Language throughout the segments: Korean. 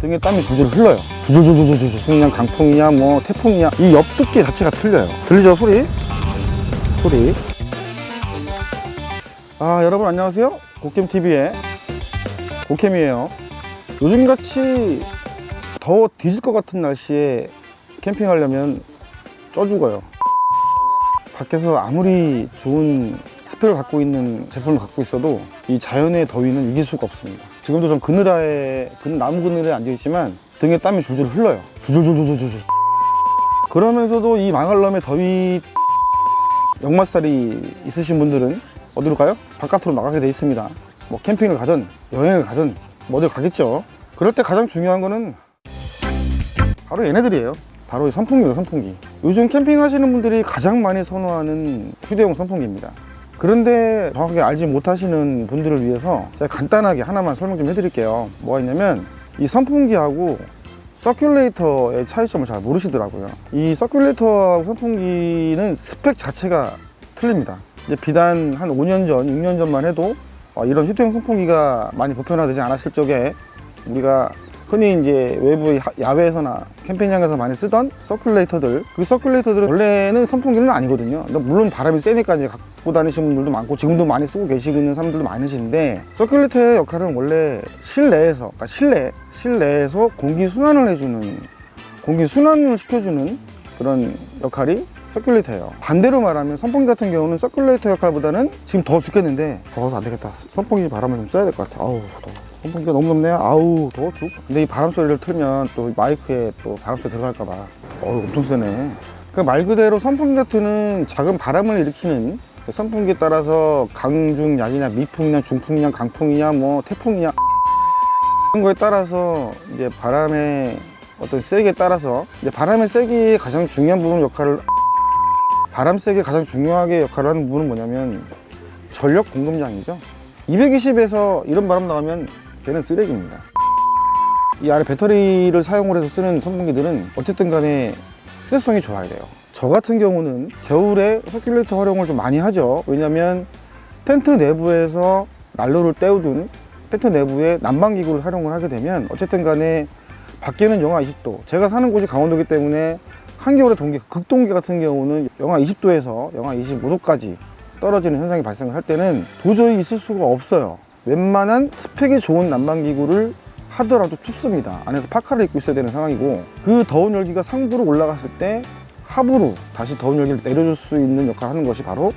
등에 땀이 줄줄 흘러요. 줄줄줄줄줄. 그냥 강풍이냐 뭐 태풍이냐 이 옆 두께 자체가 틀려요. 들리죠 소리? 소리. 아 여러분 안녕하세요. 고캠 TV의 고캠이에요. 요즘같이 더워 뒤질 것 같은 날씨에 캠핑하려면 쪄 죽어요. 밖에서 아무리 좋은 스펙을 갖고 있는 제품을 갖고 있어도 이 자연의 더위는 이길 수가 없습니다. 지금도 좀 그늘에, 그 나무 그늘에 앉아 있지만 등에 땀이 줄줄 흘러요. 줄줄줄줄줄줄. 그러면서도 이 망할 놈의 더위 역마살이 있으신 분들은 어디로 가요? 바깥으로 나가게 돼 있습니다. 뭐 캠핑을 가든 여행을 가든 뭐 어딜 가겠죠. 그럴 때 가장 중요한 거는 바로 얘네들이에요. 바로 이 선풍기예요, 선풍기. 요즘 캠핑 하시는 분들이 가장 많이 선호하는 휴대용 선풍기입니다. 그런데 정확하게 알지 못하시는 분들을 위해서 제가 간단하게 하나만 설명 좀 해드릴게요. 뭐가 있냐면 이 선풍기하고 서큘레이터의 차이점을 잘 모르시더라고요. 이 서큘레이터하고 선풍기는 스펙 자체가 틀립니다. 이제 비단 한 5년 전, 6년 전만 해도 어, 이런 휴대용 선풍기가 많이 보편화되지 않았을 적에 우리가 흔히 이제 외부 야- 야외에서나 캠핑장에서 많이 쓰던 서큘레이터들 그 서큘레이터들은 원래는 선풍기는 아니거든요 물론 바람이 세니까 이제 갖고 다니시는 분들도 많고 지금도 많이 쓰고 계시는 사람들도 많으신데 서큘레이터의 역할은 원래 실내에서 그러니까 실내 실내에서 공기 순환을 해주는 공기 순환을 시켜주는 그런 역할이 서큘레이터예요. 반대로 말하면 선풍기 같은 경우는 서큘레이터 역할보다는 지금 더워 죽겠는데 더워서 안 되겠다. 선풍기 바람을 좀 쐬야 될 것 같아 아우 더워 선풍기가 너무 덥네요 아우 더워 죽. 근데 이 바람 소리를 틀면 또 마이크에 또 바람 소리 들어갈까 봐. 어우 엄청 세네. 그말 그대로 선풍기 같은 작은 바람을 일으키는 그 선풍기에 따라서 강중약이냐 미풍이냐 중풍이냐 강풍이냐 뭐 태풍이냐 그런 거에 따라서 이제 바람의 어떤 세기에 따라서 이제 바람의 세기의 가장 중요한 부분 역할을 바람 세기 가장 중요하게 역할을 하는 부분은 뭐냐면 전력 공급량이죠. 220에서 이런 바람 나가면 걔는 쓰레기입니다. 이 안에 배터리를 사용을 해서 쓰는 선풍기들은 어쨌든 간에 휴대성이 좋아야 돼요. 저 같은 경우는 겨울에 서큘레이터 활용을 좀 많이 하죠. 왜냐면 텐트 내부에서 난로를 때우든 텐트 내부에 난방기구를 활용을 하게 되면 어쨌든 간에 밖에는 영하 20도 제가 사는 곳이 강원도이기 때문에 한겨울에 동기 극동기 같은 경우는 영하 20도에서 영하 25도까지 떨어지는 현상이 발생을 할 때는 도저히 있을 수가 없어요 웬만한 스펙이 좋은 난방기구를 하더라도 춥습니다 안에서 파카를 입고 있어야 되는 상황이고 그 더운 열기가 상부로 올라갔을 때 하부로 다시 더운 열기를 내려줄 수 있는 역할을 하는 것이 바로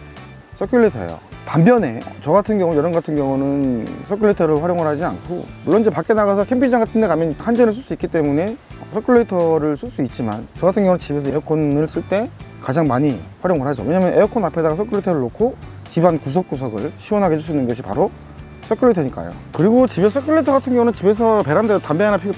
서큘레이터예요. 반면에 저 같은 경우 여름 같은 경우는 서큘레이터를 활용을 하지 않고 물론 이제 밖에 나가서 캠핑장 같은 데 가면 한전을 쓸 수 있기 때문에 서큘레이터를 쓸 수 있지만 저 같은 경우는 집에서 에어컨을 쓸 때 가장 많이 활용을 하죠. 왜냐면 에어컨 앞에다가 서큘레이터를 놓고 집안 구석구석을 시원하게 해줄 수 있는 것이 바로 서큘레이터니까요. 그리고 집에 서큘레이터 같은 경우는 집에서 베란다에 담배 하나 피고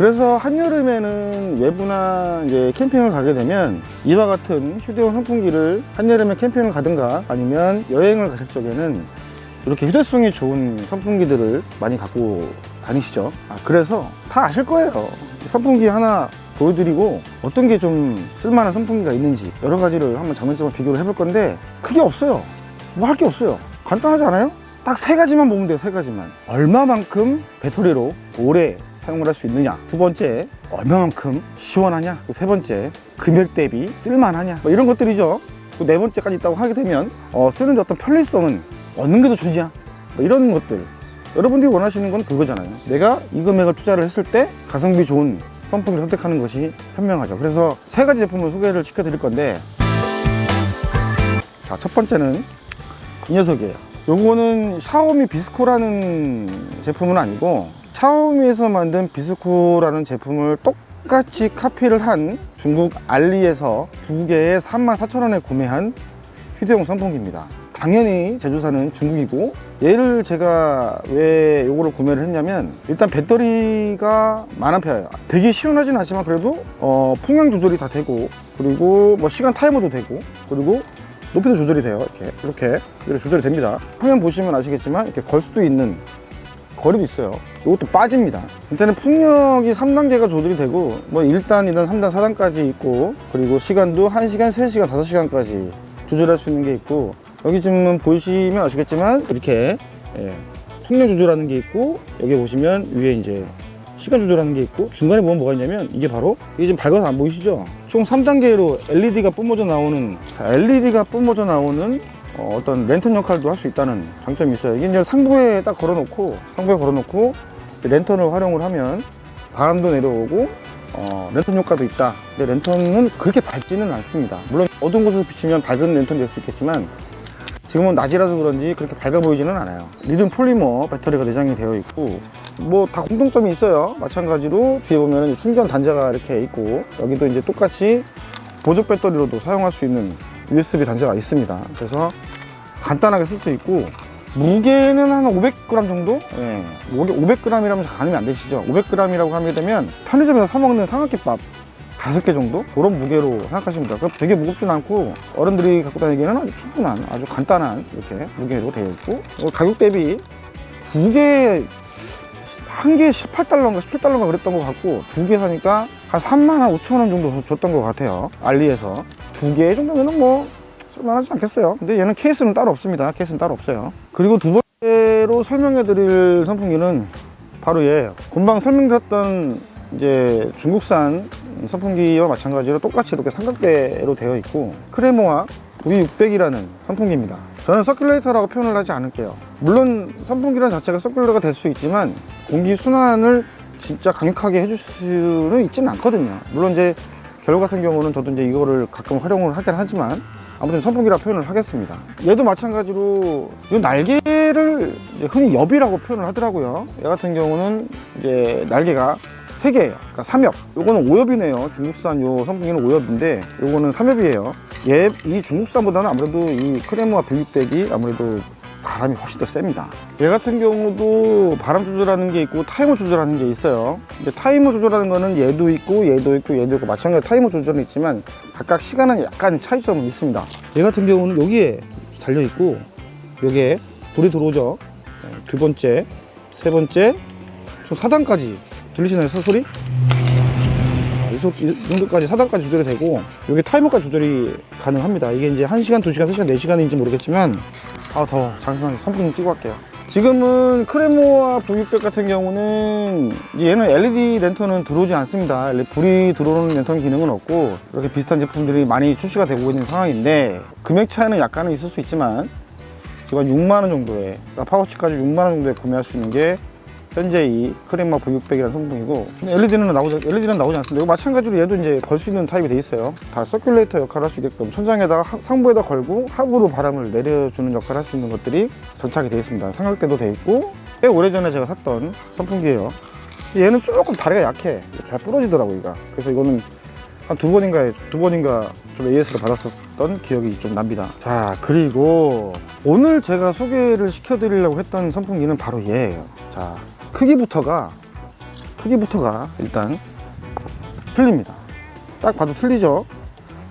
그래서 한여름에는 외부나 이제 캠핑을 가게 되면 이와 같은 휴대용 선풍기를 한여름에 캠핑을 가든가 아니면 여행을 가실 적에는 이렇게 휴대성이 좋은 선풍기들을 많이 갖고 다니시죠. 아, 그래서 다 아실 거예요. 선풍기 하나 보여드리고 어떤 게 좀 쓸만한 선풍기가 있는지 여러 가지를 한번 장면적으로 비교를 해볼 건데 크게 없어요. 뭐 할 게 없어요. 간단하지 않아요? 딱 세 가지만 보면 돼요, 세 가지만. 얼마만큼 배터리로 오래 사용을 할 수 있느냐. 두 번째, 얼마만큼 시원하냐. 그세 번째, 금액 대비 쓸만하냐. 뭐 이런 것들이죠. 그네 번째까지 있다고 하게 되면, 어, 쓰는 어떤 편리성은 얻는 게 더 좋냐. 뭐 이런 것들. 여러분들이 원하시는 건 그거잖아요. 내가 이 금액을 투자를 했을 때 가성비 좋은 선풍기를 선택하는 것이 현명하죠. 그래서 세 가지 제품을 소개를 시켜 드릴 건데, 자, 첫 번째는 이 녀석이에요. 요거는 샤오미 비스코라는 제품은 아니고 샤오미에서 만든 비스코라는 제품을 똑같이 카피를 한 중국 알리에서 두 개에 34,000원에 구매한 휴대용 선풍기입니다. 당연히 제조사는 중국이고 얘를 제가 왜 요거를 구매를 했냐면 일단 배터리가 만암페어예요. 되게 시원하진 않지만 그래도 어, 풍량 조절이 다 되고 그리고 뭐 시간 타이머도 되고 그리고 높이도 조절이 돼요. 이렇게 이렇게 조절이 됩니다. 화면 보시면 아시겠지만 이렇게 걸 수도 있는 거리도 있어요. 이것도 빠집니다. 일단은 풍력이 3단계가 조절이 되고 뭐 1단, 2단, 3단, 4단까지 있고 그리고 시간도 1시간, 3시간, 5시간까지 조절할 수 있는 게 있고 여기 지금 보시면 아시겠지만 이렇게 예, 풍력 조절하는 게 있고 여기 보시면 위에 이제 시간 조절하는 게 있고 중간에 보면 뭐가 있냐면 이게 바로 이게 지금 밝아서 안 보이시죠? 총 3단계로 LED가 뿜어져 나오는 LED가 뿜어져 나오는 어, 떤 랜턴 역할도 할 수 있다는 장점이 있어요. 이게 이제 상부에 딱 걸어놓고 상부에 걸어놓고 랜턴을 활용을 하면 바람도 내려오고 어, 랜턴 효과도 있다. 근데 랜턴은 그렇게 밝지는 않습니다. 물론 어두운 곳에서 비치면 밝은 랜턴이 될 수 있겠지만 지금은 낮이라서 그런지 그렇게 밝아 보이지는 않아요. 리튬 폴리머 배터리가 내장이 되어 있고 뭐 다 공통점이 있어요. 마찬가지로 뒤에 보면 충전 단자가 이렇게 있고 여기도 이제 똑같이 보조 배터리로도 사용할 수 있는 USB 단자가 있습니다. 그래서 간단하게 쓸 수 있고 무게는 한 500g 정도? 예. 500g이라면 가늠이 안 되시죠? 500g이라고 하게 되면 편의점에서 사 먹는 삼각김밥 다섯 개 정도? 그런 무게로 생각하시면 돼요. 그럼 되게 무겁진 않고 어른들이 갖고 다니기에는 아주 충분한 아주 간단한 이렇게 무게로 되어 있고 어, 가격 대비 무게 한 개에 18달러인가 17달러인가 그랬던 것 같고 두 개 사니까 한 3만 한 5천 원 정도 줬던 것 같아요. 알리에서 두 개 정도면은 뭐 쓸만하지 않겠어요. 근데 얘는 케이스는 따로 없습니다. 케이스는 따로 없어요. 그리고 두 번째로 설명해 드릴 선풍기는 바로 얘예요. 금방 설명드렸던 이제 중국산 선풍기와 마찬가지로 똑같이 이렇게 삼각대로 되어 있고 크레모와 V600이라는 선풍기입니다. 저는 서큘레이터라고 표현을 하지 않을게요. 물론 선풍기라는 자체가 서큘레이터가 될 수 있지만 공기 순환을 진짜 강력하게 해줄 수는 있지는 않거든요. 물론 이제 결국 같은 경우는 저도 이제 이거를 가끔 활용을 하긴 하지만 아무튼 선풍기라 표현을 하겠습니다. 얘도 마찬가지로 이 날개를 흔히 엽이라고 표현을 하더라고요. 얘 같은 경우는 이제 날개가 세 개예요. 그러니까 3엽. 요거는 5엽이네요. 중국산 요 선풍기는 5엽인데 요거는 3엽이에요. 얘, 이 중국산보다는 아무래도 이 크레모와 빌릭백이 아무래도 바람이 훨씬 더 셉니다. 얘 같은 경우도 바람 조절하는 게 있고 타이머 조절하는 게 있어요. 근데 타이머 조절하는 거는 얘도 있고 얘도 있고 얘도 있고 마찬가지로 타이머 조절은 있지만 각각 시간은 약간 차이점은 있습니다. 얘 같은 경우는 여기에 달려 있고 여기에 불이 들어오죠. 네, 두 번째, 세 번째, 총 4단까지 들리시나요 소- 소리? 이 소- 이 정도까지 4단까지 조절이 되고 여기 타이머까지 조절이 가능합니다. 이게 이제 1시간, 2시간, 3시간, 4시간인지 모르겠지만 아 더워 잠시만 선풍 좀 끼고 갈게요. 지금은 크레모와 V600 같은 경우는 얘는 LED 랜턴은 들어오지 않습니다. 불이 들어오는 랜턴 기능은 없고 이렇게 비슷한 제품들이 많이 출시가 되고 있는 상황인데 금액 차이는 약간은 있을 수 있지만 지금 한 6만원 정도에 파워치까지 6만원 정도에 구매할 수 있는 게 현재 이 크레마 V600이라는 선풍이고 LED는 나오지 LED는 나오지 않습니다. 마찬가지로 얘도 이제 걸 수 있는 타입이 돼 있어요. 다 서큘레이터 역할을 할 수 있게끔 천장에다가 하- 상부에다 걸고 하부로 바람을 내려주는 역할을 할 수 있는 것들이 전착이 되어 있습니다. 삼각대도 돼 있고 꽤 오래전에 제가 샀던 선풍기예요. 얘는 조금 다리가 약해. 잘 부러지더라고 얘가. 그래서 이거는 한 두 번인가 두 번인가 좀 AS를 받았었던 기억이 좀 납니다. 자 그리고 오늘 제가 소개를 시켜드리려고 했던 선풍기는 바로 얘예요. 자 크기부터가 크기부터가 일단 틀립니다. 딱 봐도 틀리죠.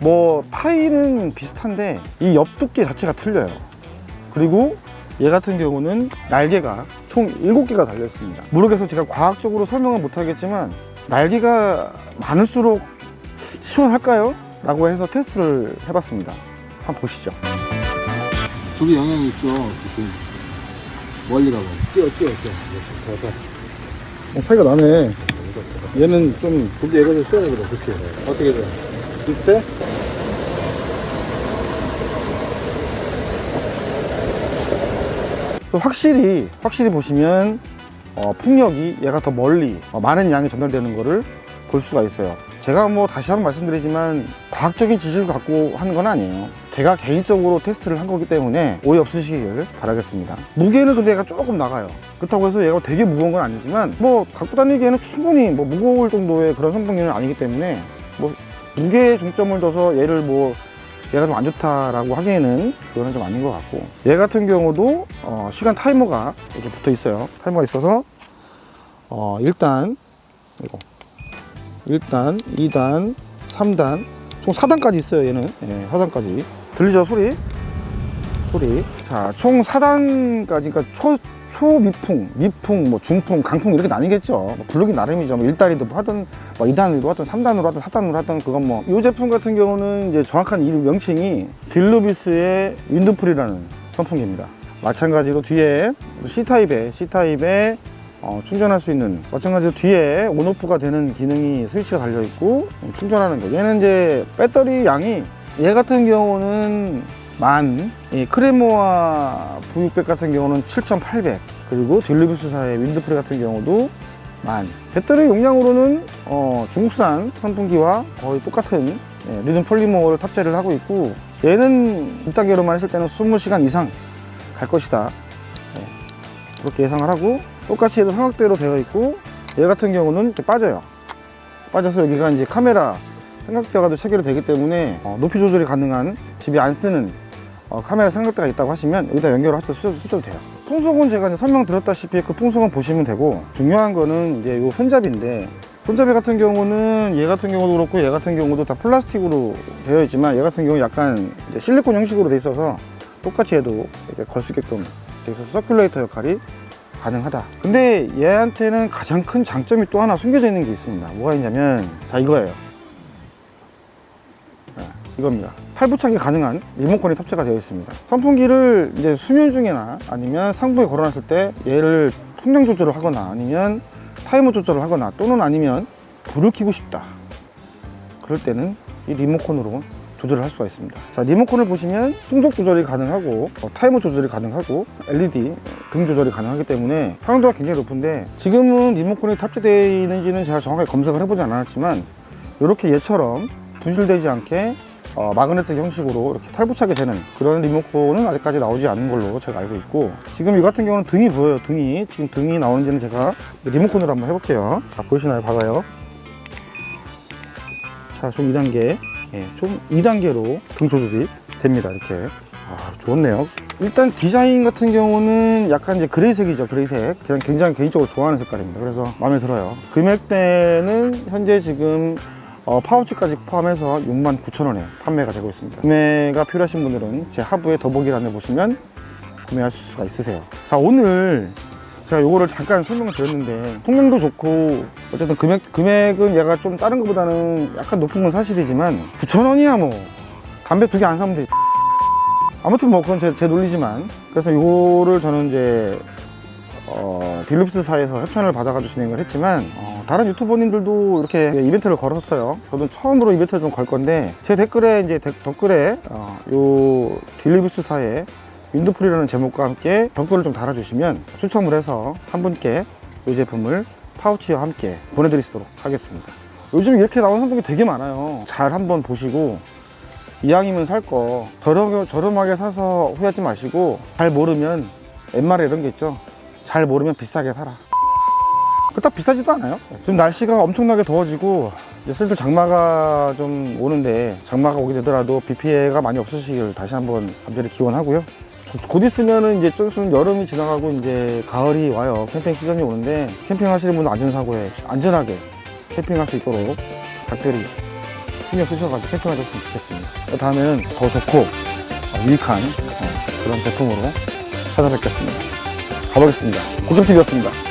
뭐 파이는 비슷한데 이 옆 두께 자체가 틀려요. 그리고 얘 같은 경우는 날개가 총 7개가 달려 있습니다. 모르겠어 제가 과학적으로 설명은 못 하겠지만 날개가 많을수록 시원할까요? 라고 해서 테스트를 해봤습니다. 한번 보시죠. 둘이 영향이 있어. 멀리 가고. 뛰어, 뛰어, 뛰어. 더, 더. 어, 차이가 나네. 얘는 좀 근데 얘가 더 세네, 그럼. 그치? 어떻게 돼? 비슷해? 확실히 확실히 보시면 어, 풍력이 얘가 더 멀리 어, 많은 양이 전달되는 거를 볼 수가 있어요. 제가 뭐 다시 한번 말씀드리지만 과학적인 지식을 갖고 하는 건 아니에요. 제가 개인적으로 테스트를 한 거기 때문에 오해 없으시길 바라겠습니다. 무게는 근데 얘가 조금 나가요. 그렇다고 해서 얘가 되게 무거운 건 아니지만 뭐 갖고 다니기에는 충분히 뭐 무거울 정도의 그런 선풍기는 아니기 때문에 뭐 무게에 중점을 둬서 얘를 뭐 얘가 좀 안 좋다라고 하기에는 그거는 좀 아닌 것 같고 얘 같은 경우도 어, 시간 타이머가 이렇게 붙어 있어요 타이머가 있어서 어, 1단 이거 1단 2단 3단 총 4단까지 있어요 얘는 예, 4단까지 들리죠 소리 소리 자총 4단까지 그러니까 초 초미풍, 미풍, 뭐 중풍, 강풍 이렇게 나뉘겠죠. 뭐 부르기 나름이죠. 뭐 1단이도 하든 뭐 2단으로 하든 3단으로 하든 4단으로 하든 그건 뭐 이 제품 같은 경우는 이제 정확한 이름 명칭이 딜루비스의 윈드풀이라는 선풍기입니다. 마찬가지로 뒤에 C타입의 C타입의 어, 충전할 수 있는 마찬가지로 뒤에 온오프가 되는 기능이 스위치가 달려 있고 음, 충전하는 거 얘는 이제 배터리 양이 얘 같은 경우는 만, 이 크레모와 V600 같은 경우는 7,800 그리고 딜리비스사의 윈드프리 같은 경우도 만. 배터리 용량으로는 어, 중국산 선풍기와 거의 똑같은 예, 리듬 폴리머를 탑재를 하고 있고 얘는 1단계로만 했을 때는 20시간 이상 갈 것이다. 예, 그렇게 예상을 하고 똑같이 얘도 삼각대로 되어 있고 얘 같은 경우는 이렇게 빠져요. 빠져서 여기가 이제 카메라 삼각대가 체결이 되기 때문에 어, 높이 조절이 가능한 집에 안 쓰는 어, 카메라 삼각대가 있다고 하시면 여기다 연결을 해서 쓰셔도, 돼요. 풍속은 제가 설명드렸다시피 그 풍속은 보시면 되고 중요한 거는 이제 요 손잡이인데 손잡이 같은 경우는 얘 같은 경우도 그렇고 얘 같은 경우도 다 플라스틱으로 되어 있지만 얘 같은 경우 약간 실리콘 형식으로 돼 있어서 똑같이 해도 걸 수 있게끔 돼 있어서 서큘레이터 역할이 가능하다. 근데 얘한테는 가장 큰 장점이 또 하나 숨겨져 있는 게 있습니다. 뭐가 있냐면 자 이거예요. 네, 이겁니다. 탈부착이 가능한 리모컨이 탑재가 되어 있습니다. 선풍기를 이제 수면 중이나 아니면 상부에 걸어놨을 때 얘를 통량 조절을 하거나 아니면 타이머 조절을 하거나 또는 아니면 불을 켜고 싶다. 그럴 때는 이 리모컨으로 조절을 할 수가 있습니다. 자 리모컨을 보시면 풍속 조절이 가능하고 어, 타이머 조절이 가능하고 LED 등 조절이 가능하기 때문에 사용도가 굉장히 높은데 지금은 리모컨이 탑재되어 있는지는 제가 정확하게 검색을 해보지 않았지만 이렇게 얘처럼 분실되지 않게 어, 마그네틱 형식으로 이렇게 탈부착이 되는 그런 리모컨은 아직까지 나오지 않는 걸로 제가 알고 있고 지금 이 같은 경우는 등이 보여요 등이. 지금 등이 나오는지는 제가 리모컨으로 한번 해볼게요. 자 보이시나요? 봐봐요. 자총 2단계 예, 총 2단계로 등 조절이 됩니다 이렇게. 아 좋네요. 일단 디자인 같은 경우는 약간 이제 그레이색이죠 그레이색. 그냥 굉장히 개인적으로 좋아하는 색깔입니다. 그래서 마음에 들어요. 금액대는 현재 지금 어, 파우치까지 포함해서 69,000원에 판매가 되고 있습니다. 구매가 필요하신 분들은 제 하부에 더보기란에 보시면 구매하실 수가 있으세요. 자, 오늘 제가 요거를 잠깐 설명을 드렸는데 통량도 좋고 어쨌든 금액, 금액은 얘가 좀 다른 것보다는 약간 높은 건 사실이지만 9,000원이야 뭐 담배 두 개 안 사면 돼. 아무튼 뭐 그건 제, 제 논리지만 그래서 요거를 저는 이제 어, 딜립스사에서 협찬을 받아가지고 진행을 했지만 어, 다른 유튜버님들도 이렇게 이벤트를 걸었어요. 저도 처음으로 이벤트를 좀 걸 건데 제 댓글에 이제 데- 댓글에 어, 요 딜립스사의 윈드프리라는 제목과 함께 댓글을 좀 달아주시면 추첨을 해서 한 분께 이 제품을 파우치와 함께 보내드리도록 하겠습니다. 요즘 이렇게 나오는 상품이 되게 많아요. 잘 한번 보시고 이왕이면 살 거 저렴, 저렴하게 사서 후회하지 마시고 잘 모르면 옛말에 이런 게 있죠. 잘 모르면 비싸게 사라. 그닥 비싸지도 않아요. 지금 날씨가 엄청나게 더워지고 이제 슬슬 장마가 좀 오는데 장마가 오게 되더라도 비 피해가 많이 없으시길 다시 한번 감사히 기원하고요. 곧 있으면은 이제 좀 있으면 여름이 지나가고 이제 가을이 와요. 캠핑 시즌이 오는데 캠핑하시는 분은 안전사고에 안전하게 캠핑할 수 있도록 각별히 신경 쓰셔가지고 캠핑하셨으면 좋겠습니다. 다음에는 더 좋고 어, 유익한 어, 그런 제품으로 찾아뵙겠습니다. 가보겠습니다. 고정TV였습니다.